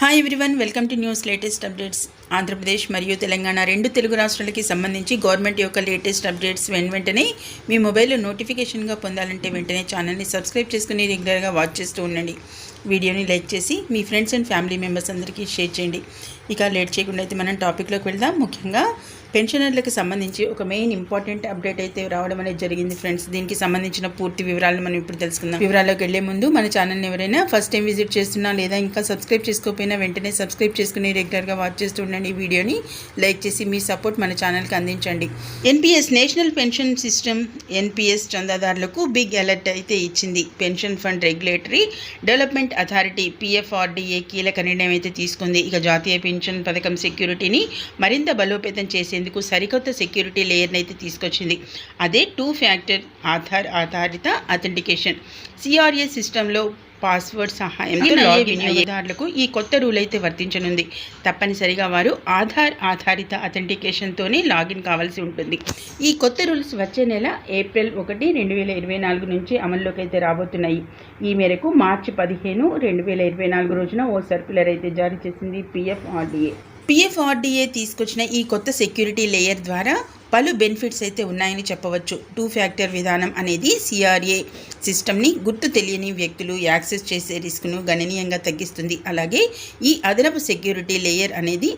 Hi everyone welcome to news latest updates Andhra Pradesh మరియు తెలంగాణ రెండు తెలుగు రాష్ట్రాలకి సంబంధించి గవర్నమెంట్ యొక్క లేటెస్ట్ అప్డేట్స్ వెన్ వెంటనే మీ మొబైల్లో నోటిఫికేషన్గా పొందాలంటే వెంటనే ఛానల్ని సబ్స్క్రైబ్ చేసుకుని రెగ్యులర్గా వాచ్ చేస్తూ ఉండండి. వీడియోని లైక్ చేసి మీ ఫ్రెండ్స్ అండ్ ఫ్యామిలీ మెంబర్స్ అందరికీ షేర్ చేయండి. ఇక లేట్ చేయకుండా అయితే మనం టాపిక్లోకి వెళ్దాం. ముఖ్యంగా పెన్షనర్లకు సంబంధించి ఒక మెయిన్ ఇంపార్టెంట్ అప్డేట్ అయితే రావడం అనేది జరిగింది ఫ్రెండ్స్. దీనికి సంబంధించిన పూర్తి వివరాలను మనం ఇప్పుడు తెలుసుకుందాం. వివరాల్లోకి వెళ్ళే ముందు మన ఛానల్ని ఎవరైనా ఫస్ట్ టైం విజిట్ చేస్తున్నా లేదా ఇంకా సబ్స్క్రైబ్ చేసుకోకపోయినా వెంటనే సబ్స్క్రైబ్ చేసుకుని రెగ్యులర్గా వాచ్ చేస్తూ ఉండండి. ఈ వీడియోని లైక్ చేసి మీ సపోర్ట్ మన ఛానల్కి అందించండి. NPS national pension system NPS చందాదారులకు big alert అయితే ఇచ్చింది. Pension fund regulatory development authority PFRDA కీలక నిర్ణయం అయితే తీసుకుంది. ఇక జాతీయ పెన్షన్ పథకం సెక్యూరిటీని మరింత బలోపేతం చేసేందుకు సరికొత్త సెక్యూరిటీ లేయర్ని అయితే తీసుకొచ్చింది. అదే టూ ఫ్యాక్టర్ ఆధార్ ఆధారిత అథెంటికేషన్ సిఆర్ఏ సిస్టంలో పాస్వర్డ్ సహాయంతో లాగిన్ వినియోగదారులకు ఈ కొత్త రూల్ అయితే వర్తించనుంది. తప్పనిసరిగా వారు ఆధార్ ఆధారిత అథెంటికేషన్తోనే లాగిన్ కావాల్సి ఉంటుంది. ఈ కొత్త రూల్స్ వచ్చే నెల ఏప్రిల్ ఒకటి రెండు వేల ఇరవై నాలుగు నుంచి అమల్లోకి అయితే రాబోతున్నాయి. ఈ మేరకు మార్చి పదిహేను రెండు వేల ఇరవై నాలుగు రోజున ఓ సర్క్యులర్ అయితే జారీ చేసింది పిఎఫ్ఆర్డీఏ. పిఎఫ్ఆర్డీఏ తీసుకొచ్చిన ఈ కొత్త సెక్యూరిటీ లేయర్ ద్వారా పలు బెనిఫిట్స్ అయితే ఉన్నాయని చెప్పవచ్చు. టూ ఫ్యాక్టర్ విధానం అనేది సిఆర్ఏ సిస్టమ్ని గుర్తు తెలియని వ్యక్తులు యాక్సెస్ చేసే రిస్క్ను గణనీయంగా తగ్గిస్తుంది. అలాగే ఈ అదనపు సెక్యూరిటీ లేయర్ అనేది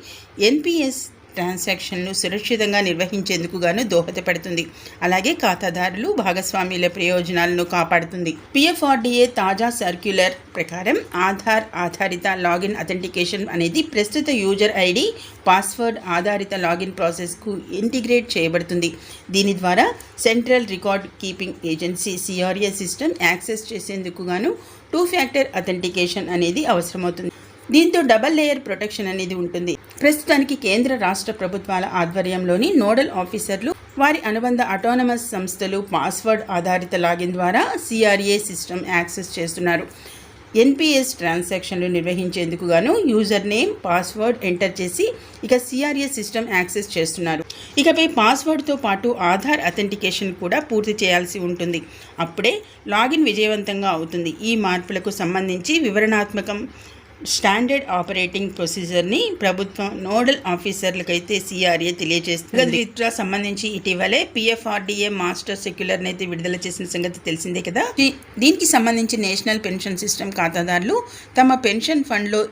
ఎన్పిఎస్ ట్రాన్సాక్షన్లు సురక్షితంగా నిర్వహించేందుకు గాను దోహదపడుతుంది. అలాగే ఖాతాదారులు భాగస్వామ్యుల ప్రయోజనాలను కాపాడుతుంది. పిఎఫ్ఆర్డీఏ తాజా సర్క్యులర్ ప్రకారం ఆధార్ ఆధారిత లాగిన్ అథెంటికేషన్ అనేది ప్రస్తుత యూజర్ ఐడి పాస్వర్డ్ ఆధారిత లాగిన్ ప్రాసెస్కు ఇంటిగ్రేట్ చేయబడుతుంది. దీని ద్వారా central record keeping agency CRA system access చేసేందుకు గాను టూ ఫ్యాక్టర్ అథెంటికేషన్ అనేది అవసరమవుతుంది. దీంతో డబల్ లేయర్ ప్రొటెక్షన్ అనేది ఉంటుంది. ప్రస్తుతానికి కేంద్ర రాష్ట్ర ప్రభుత్వాల ఆధ్వర్యంలోని నోడల్ ఆఫీసర్లు వారి అనుబంధ అటానమస్ సంస్థలు పాస్వర్డ్ ఆధారిత లాగిన్ ద్వారా సిఆర్ఏ సిస్టమ్ యాక్సెస్ చేస్తున్నారు. ఎన్పిఎస్ ట్రాన్సాక్షన్లు నిర్వహించేందుకు గాను యూజర్ నేమ్ పాస్వర్డ్ ఎంటర్ చేసి ఇక సిఆర్ఏ సిస్టమ్ యాక్సెస్ చేస్తున్నారు. ఇకపై పాస్వర్డ్తో పాటు ఆధార్ అథెంటికేషన్ కూడా పూర్తి చేయాల్సి ఉంటుంది. అప్పుడే లాగిన్ విజయవంతంగా అవుతుంది. ఈ మార్పులకు సంబంధించి వివరణాత్మకం స్టాండర్డ్ ఆపరేటింగ్ ప్రొసీజర్ని ప్రభుత్వం నోడల్ ఆఫీసర్లకైతే సిఆర్ఏ తెలియజేస్తుంది. విత్డ్రా సంబంధించి ఇటీవలే పిఎఫ్ఆర్డీఏ మాస్టర్ సెక్యులర్ని అయితే విడుదల చేసిన సంగతి తెలిసిందే కదా? దీనికి సంబంధించి నేషనల్ పెన్షన్ సిస్టమ్ ఖాతాదారులు తమ పెన్షన్ ఫండ్లో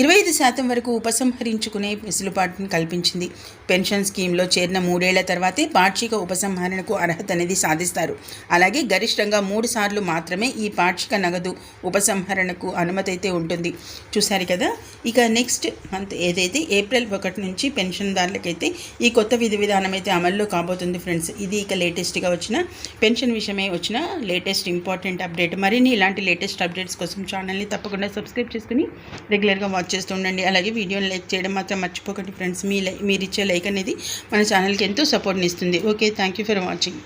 ఇరవై ఐదు శాతం వరకు ఉపసంహరించుకునే వెసులుబాటును కల్పించింది. పెన్షన్ స్కీమ్లో చేరిన మూడేళ్ళ తర్వాతే పాక్షిక ఉపసంహరణకు అర్హత అనేది సాధిస్తారు. అలాగే గరిష్టంగా మూడు సార్లు మాత్రమే ఈ పాక్షిక నగదు ఉపసంహరణకు అనుమతి అయితే ఉంటుంది. చూసారు కదా? ఇక నెక్స్ట్ మంత్ ఏదైతే ఏప్రిల్ ఒకటి నుంచి పెన్షన్దారులకైతే ఈ కొత్త విధి విధానం అయితే అమల్లో కాబోతుంది ఫ్రెండ్స్. ఇది ఇక లేటెస్ట్గా వచ్చిన పెన్షన్ విషయమే వచ్చిన లేటెస్ట్ ఇంపార్టెంట్ అప్డేట్. మరిన్ని ఇలాంటి లేటెస్ట్ అప్డేట్స్ కోసం ఛానల్ని తప్పకుండా సబ్స్క్రైబ్ చేసుకుని రెగ్యులర్గా వాచ్ చేస్తూ ఉండండి. అలాగే వీడియోని లైక్ చేయడం మాత్రం మర్చిపోకండి ఫ్రెండ్స్. మీ లైక్ మీరు ఇచ్చే లైక్ అనేది మన ఛానల్కి ఎంతో సపోర్ట్ని ఇస్తుంది. Okay thank you for watching